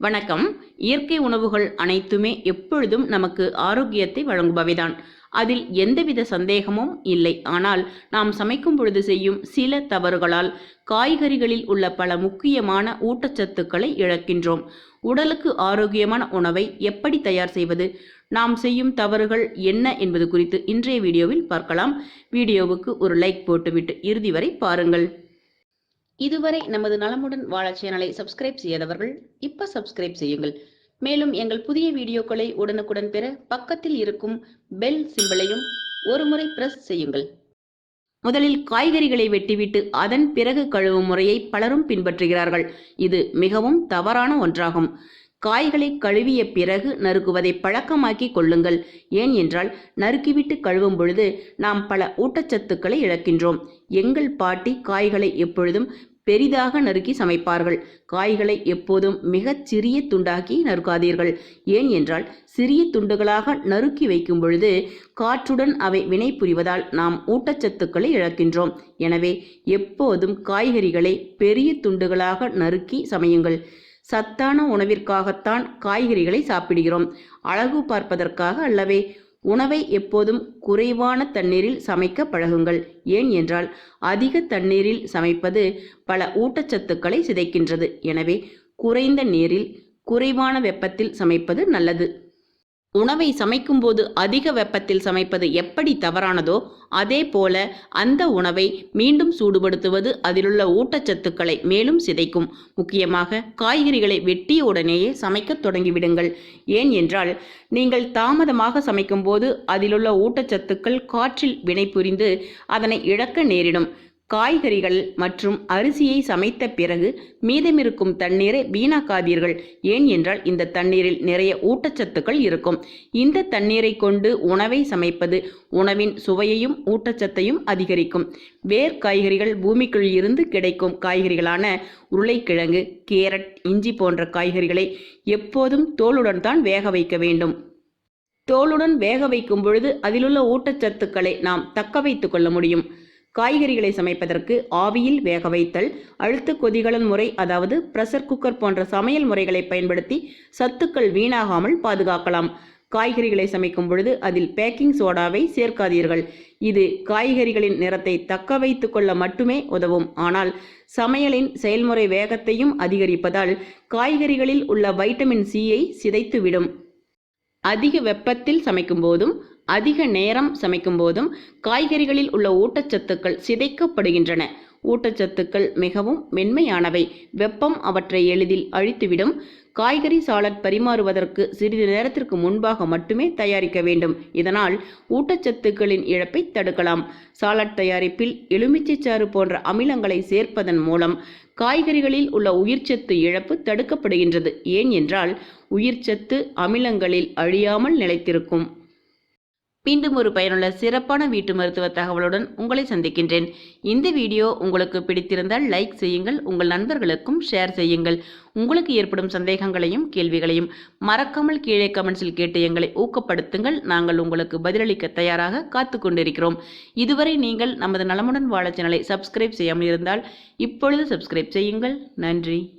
வணக்கம். இயற்கை உணவுகள் அனைத்துமே எப்பொழுதும் நமக்கு ஆரோக்கியத்தை வழங்குபவைதான். அதில் எந்தவித சந்தேகமும் இல்லை. ஆனால் நாம் சமைக்கும் பொழுது செய்யும் சில தவறுகளால் காய்கறிகளில் உள்ள பல முக்கியமான ஊட்டச்சத்துக்களை இழக்கின்றோம். உடலுக்கு ஆரோக்கியமான உணவை எப்படி தயார் செய்வது? நாம் செய்யும் தவறுகள் என்ன என்பது குறித்து இன்றைய வீடியோவில் பார்க்கலாம். வீடியோவுக்கு ஒரு லைக் போட்டுவிட்டு இறுதி வரை பாருங்கள். இதுவரை நமது நலமுடன் வாழ சேனலை சப்ஸ்கிரைப் செய்யாதவர்கள் இப்ப சப்ஸ்கிரைப் செய்யுங்கள். மேலும் எங்கள் புதிய வீடியோக்களை உடனுக்குடன் பெற பக்கத்தில் இருக்கும் பெல் சிம்பலையும் ஒருமுறை பிரஸ் செய்யுங்கள். முதலில் காய்கறிகளை வெட்டிவிட்டு அதன் பிறகு கழுவும் முறையை பலரும் பின்பற்றுகிறார்கள். இது மிகவும் தவறான ஒன்றாகும். காய்களை கழுவிய பிறகு நறுக்குவதை பழக்கமாக்கி கொள்ளுங்கள். ஏன் என்றால் நறுக்கிவிட்டு கழுவும் பொழுது நாம் பல ஊட்டச்சத்துக்களை இழக்கின்றோம். எங்கள் பாட்டி காய்களை எப்பொழுதும் பெரிதாக நறுக்கி சமைப்பார்கள். காய்களை எப்போதும் மிகச் சிறிய துண்டாக்கி நறுக்காதீர்கள். ஏன் என்றால் சிறிய துண்டுகளாக நறுக்கி வைக்கும் பொழுது காற்றுடன் அவை வினை புரிவதால் நாம் ஊட்டச்சத்துக்களை இழக்கின்றோம். எனவே எப்போதும் காய்கறிகளை பெரிய துண்டுகளாக நறுக்கி சமையுங்கள். சத்தான உணவிற்காகத்தான் காய்கறிகளை சாப்பிடுகிறோம். அழகு பார்ப்பதற்காக அல்லவே உணவை எப்போதும் குறைவான தண்ணீரில் சமைக்க பழகுங்கள். ஏன் என்றால் அதிக தண்ணீரில் சமைப்பது பல ஊட்டச்சத்துக்களை சிதைக்கின்றது. எனவே குறைந்த நீரில் குறைவான வெப்பத்தில் சமைப்பது நல்லது. உணவை சமைக்கும்போது அதிக வெப்பத்தில் சமைப்பது எப்படி தவறானதோ அதே போல அந்த உணவை மீண்டும் சூடுபடுத்துவது அதிலுள்ள ஊட்டச்சத்துக்களை மேலும் சிதைக்கும். முக்கியமாக காய்கறிகளை வெட்டிய உடனேயே சமைக்க தொடங்கிவிடுங்கள். ஏன் என்றால் நீங்கள் தாமதமாக சமைக்கும்போது அதிலுள்ள ஊட்டச்சத்துக்கள் காற்றில் வினைபுரிந்து அதனை இழக்க நேரிடும். காய்கறிகள் மற்றும் அரிசியை சமைத்த பிறகு மீதமிருக்கும் தண்ணீரை வீணாக்காதீர்கள். ஏன் என்றால் இந்த தண்ணீரில் நிறைய ஊட்டச்சத்துக்கள் இருக்கும். இந்த தண்ணீரை கொண்டு உணவை சமைப்பது உணவின் சுவையையும் ஊட்டச்சத்தையும் அதிகரிக்கும். வேர் காய்கறிகள் பூமிக்குள் இருந்து கிடைக்கும் காய்கறிகளான உருளைக்கிழங்கு கேரட் இஞ்சி போன்ற காய்கறிகளை எப்போதும் தோலுடன் தான் வேக வைக்க வேண்டும். தோலுடன் வேக வைக்கும் பொழுது அதிலுள்ள ஊட்டச்சத்துக்களை நாம் தக்க வைத்துக் கொள்ள முடியும். காய்கறிகளை சமைப்பதற்கு ஆவியில் வேக வைத்தல் அழுத்த கொதிகலன் முறை அதாவது ப்ரெஷர் குக்கர் போன்ற சமையல் முறைகளை பயன்படுத்தி சத்துக்கள் வீணாகாமல் பாதுகாக்கலாம். காய்கறிகளை சமைக்கும் பொழுது அதில் பேக்கிங் சோடாவை சேர்க்காதீர்கள். இது காய்கறிகளின் நிறத்தை தக்க வைத்து கொள்ள மட்டுமே உதவும். ஆனால் சமையலின் செயல்முறை வேகத்தையும் அதிகரிப்பதால் காய்கறிகளில் உள்ள வைட்டமின் சியை சிதைத்துவிடும். அதிக வெப்பத்தில் சமைக்கும் போதும் அதிக நேரம் சமைக்கும் போதும் காய்கறிகளில் உள்ள ஊட்டச்சத்துக்கள் சிதைக்கப்படுகின்றன. ஊட்டச்சத்துக்கள் மிகவும் மென்மையானவை. வெப்பம் அவற்றை எளிதில் அழித்துவிடும். காய்கறி சாலட் பரிமாறுவதற்கு சிறிது நேரத்திற்கு முன்பாக மட்டுமே தயாரிக்க வேண்டும். இதனால் ஊட்டச்சத்துக்களின் இழப்பை தடுக்கலாம். சாலட் தயாரிப்பில் எலுமிச்சைச்சாறு போன்ற அமிலங்களை சேர்ப்பதன் மூலம் காய்கறிகளில் உள்ள உயிர்ச்சத்து இழப்பு தடுக்கப்படுகின்றது. ஏன் என்றால் உயிர்ச்சத்து அமிலங்களில் அழியாமல் நிலைத்திருக்கும். மீண்டும் ஒரு பயனுள்ள சிறப்பான வீட்டு மருத்துவ தகவலுடன் உங்களை சந்திக்கின்றேன். இந்த வீடியோ உங்களுக்கு பிடித்திருந்தால் லைக் செய்யுங்கள் உங்கள் நண்பர்களுக்கும் ஷேர் செய்யுங்கள். உங்களுக்கு ஏற்படும் சந்தேகங்களையும் கேள்விகளையும் மறக்காமல் கீழே கமெண்ட்ஸில் கேட்டு எங்களை ஊக்கப்படுத்துங்கள். நாங்கள் உங்களுக்கு பதிலளிக்க தயாராக காத்து கொண்டிருக்கிறோம். இதுவரை நீங்கள் நமது நலமுடன் வாழ சேனலை சப்ஸ்கிரைப் செய்யாமல் இருந்தால் இப்பொழுது சப்ஸ்கிரைப் செய்யுங்கள். நன்றி.